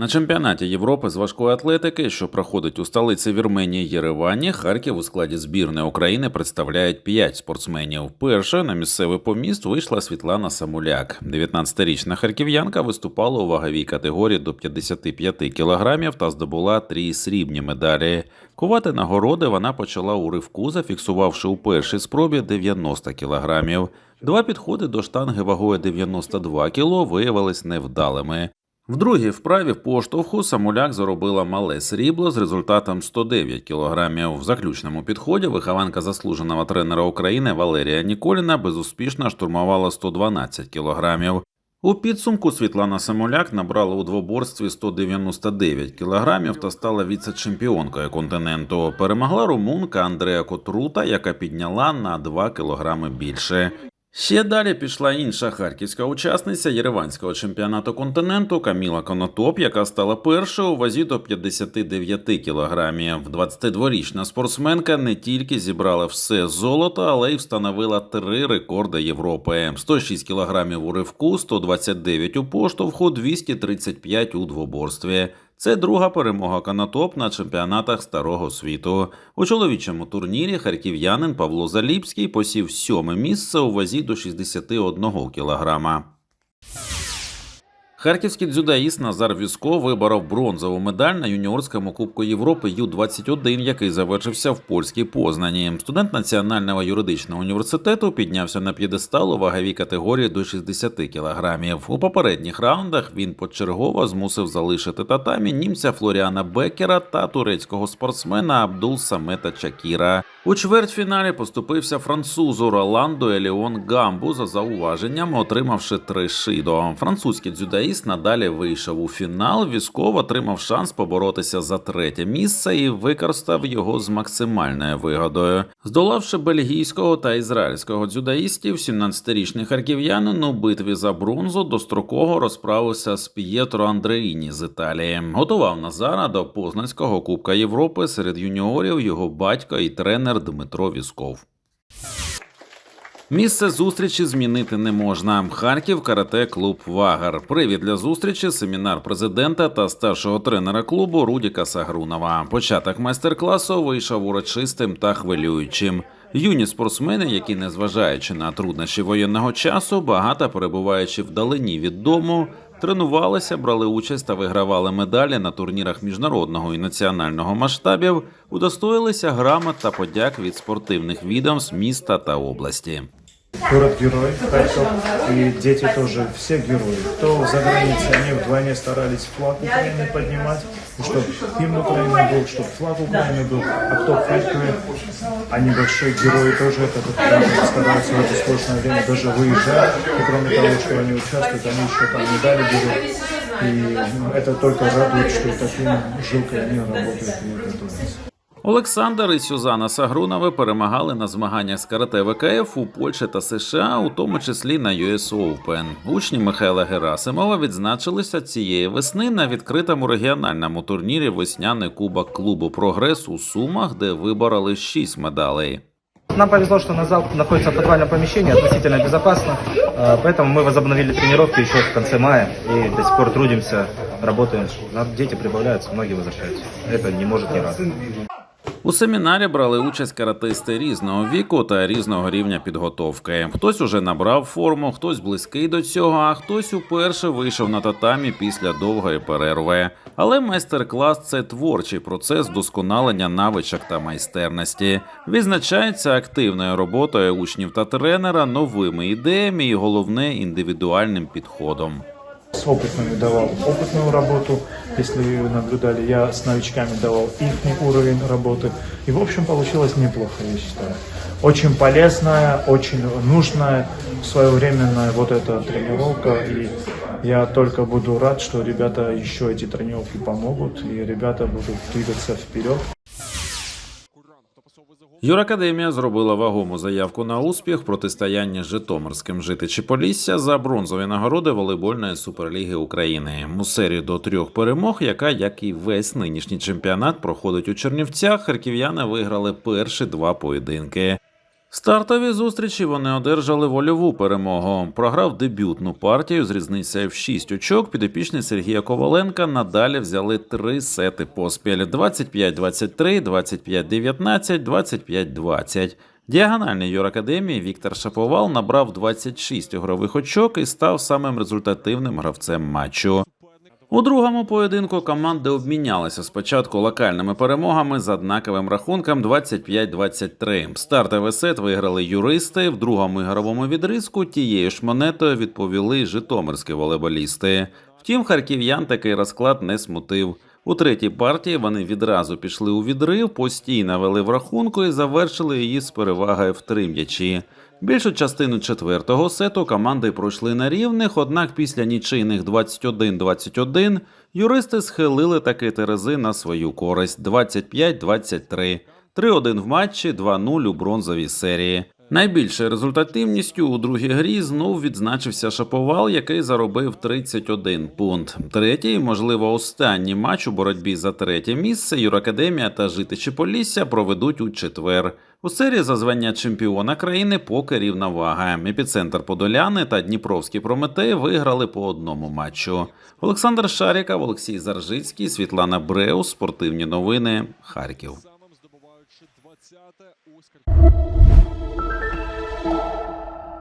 На чемпіонаті Європи з важкої атлетики, що проходить у столиці Вірменії Єревані, Харків у складі збірної України представляють п'ять спортсменів. Перша на місцевий поміст вийшла Світлана Самуляк. 19-річна харків'янка виступала у ваговій категорії до 55 кілограмів та здобула три срібні медалі. Кувати нагороди вона почала у ривку, зафіксувавши у першій спробі 90 кілограмів. Два підходи до штанги вагою 92 кіло виявились невдалими. В другій вправі поштовху Самуляк заробила мале срібло з результатом 109 кілограмів. В заключному підході вихованка заслуженого тренера України Валерія Ніколіна безуспішно штурмувала 112 кілограмів. У підсумку Світлана Самуляк набрала у двоборстві 199 кілограмів та стала віце-чемпіонкою континенту. Перемогла румунка Андреа Котрута, яка підняла на 2 кілограми більше. Ще далі пішла інша харківська учасниця Єреванського чемпіонату континенту Каміла Конотоп, яка стала першою у вазі до 59 кілограмів. 22-річна спортсменка не тільки зібрала все золото, але й встановила три рекорди Європи: 106 кілограмів у ривку, 129 у поштовху, 235 у двоборстві. Це друга перемога Канатоп на чемпіонатах Старого світу. У чоловічому турнірі харків'янин Павло Заліпський посів сьоме місце у вазі до 61 кілограма. Харківський дзюдоїст Назар Вюско виборов бронзову медаль на юніорському Кубку Європи Ю-21, який завершився в польській Познані. Студент Національного юридичного університету піднявся на п'єдестал у ваговій категорії до 60 кілограмів. У попередніх раундах він почергово змусив залишити татамі німця Флоріана Бекера та турецького спортсмена Абдул Самета Чакіра. У чвертьфіналі поступився французу Роландо Еліон Гамбу за зауваженням, отримавши три шидо. Французький дзюдоїст надалі вийшов у фінал. Військов отримав шанс поборотися за третє місце і використав його з максимальною вигодою. Здолавши бельгійського та ізраїльського дзюдоїстів, 17-річний харків'янин у битві за бронзу достроково розправився з П'єтро Андреїні з Італії. Готував Назара до Познанського Кубка Європи серед юніорів його батько і тренер Дмитро Вісков. Місце зустрічі змінити не можна. Харків карате клуб Вагар. Привід для зустрічі семінар президента та старшого тренера клубу Рудіка Сагрунова. Початок майстер-класу вийшов урочистим та хвилюючим. Юні спортсмени, які, незважаючи на труднощі воєнного часу, багато перебуваючи вдалині від дому, тренувалися, брали участь та вигравали медалі на турнірах міжнародного і національного масштабів, удостоїлися грамот та подяк від спортивних відомств міста та області. Город-герой, Харьков, и дети тоже все герои. Кто за границей, они вдвойне старались флаг Украины поднимать, чтобы гимн Украины был, чтобы флаг Украины был. А кто в Харькове, они большие герои тоже это стараются в это сложное время даже выезжать. И кроме того, что они участвуют, они еще там медали берут. И это только радует, что таким жилкой они работают и готовятся. Олександр і Сюзанна Сагрунови перемагали на змаганнях з карате ВКФ у Польщі та США, у тому числі на US Open. Учні Михайла Герасимова відзначилися цієї весни на відкритому регіональному турнірі Весняний кубок клубу Прогрес у Сумах, де вибороли шість медалей. Нам повезло, что на зал находится в подвальном помещении, относительно безопасно, э, поэтому мы возобновили тренировки еще в конце мая и до сих пор трудимся, работаем. Нам Дети прибавляются, многие возвращаются. Это не может не радовать. У семінарі брали участь каратисти різного віку та різного рівня підготовки. Хтось уже набрав форму, хтось близький до цього, а хтось уперше вийшов на татамі після довгої перерви. Але майстер-клас це творчий процес вдосконалення навичок та майстерності. Відзначається активною роботою учнів та тренера, новими ідеями і головне індивідуальним підходом. С опытными давал опытную работу, если наблюдали, я с новичками давал их уровень работы. И, в общем, получилось неплохо, я считаю. Очень полезная, очень нужная, своевременная вот эта тренировка. И я только буду рад, что ребята еще эти тренировки помогут, и ребята будут двигаться вперед. Юракадемія зробила вагому заявку на успіх протистояння Житомирським житичі Полісся за бронзові нагороди волейбольної суперліги України. У серію до трьох перемог, яка, як і весь нинішній чемпіонат, проходить у Чернівцях. Харків'яни виграли перші два поєдинки. Стартові зустрічі вони одержали вольову перемогу. Програв дебютну партію з різницею в 6 очок. Підопічні Сергія Коваленка надалі взяли три сети поспіль: 25-23, 25-19, 25-20. Діагональний юракадемії Віктор Шаповал набрав 26 ігрових очок і став самим результативним гравцем матчу. У другому поєдинку команди обмінялися спочатку локальними перемогами з однаковим рахунком 25-23. Стартовий сет виграли юристи. В другому ігровому відрізку тією ж монетою відповіли житомирські волейболісти. Втім, харків'ян такий розклад не смутив. У третій партії вони відразу пішли у відрив, постійно вели в рахунку і завершили її з перевагою в три м'ячі. Більшу частину четвертого сету команди пройшли на рівних, однак після нічийних 21-21 юристи схилили таки терези на свою користь 25-23. 3-1 в матчі, 2-0 у бронзовій серії. Найбільшою результативністю у другій грі знов відзначився Шаповал, який заробив 31 пункт. Третій, можливо, останній матч у боротьбі за третє місце Юракадемія та Житичі Полісся проведуть у четвер. У серії за звання чемпіона країни поки рівна вага. Епіцентр Подоляни та Дніпровський Прометей виграли по одному матчу. Олександр Шаріков, Олексій Заржицький, Світлана Бреус. Спортивні новини. Харків. Самим здобуваючи 20-те Оскар.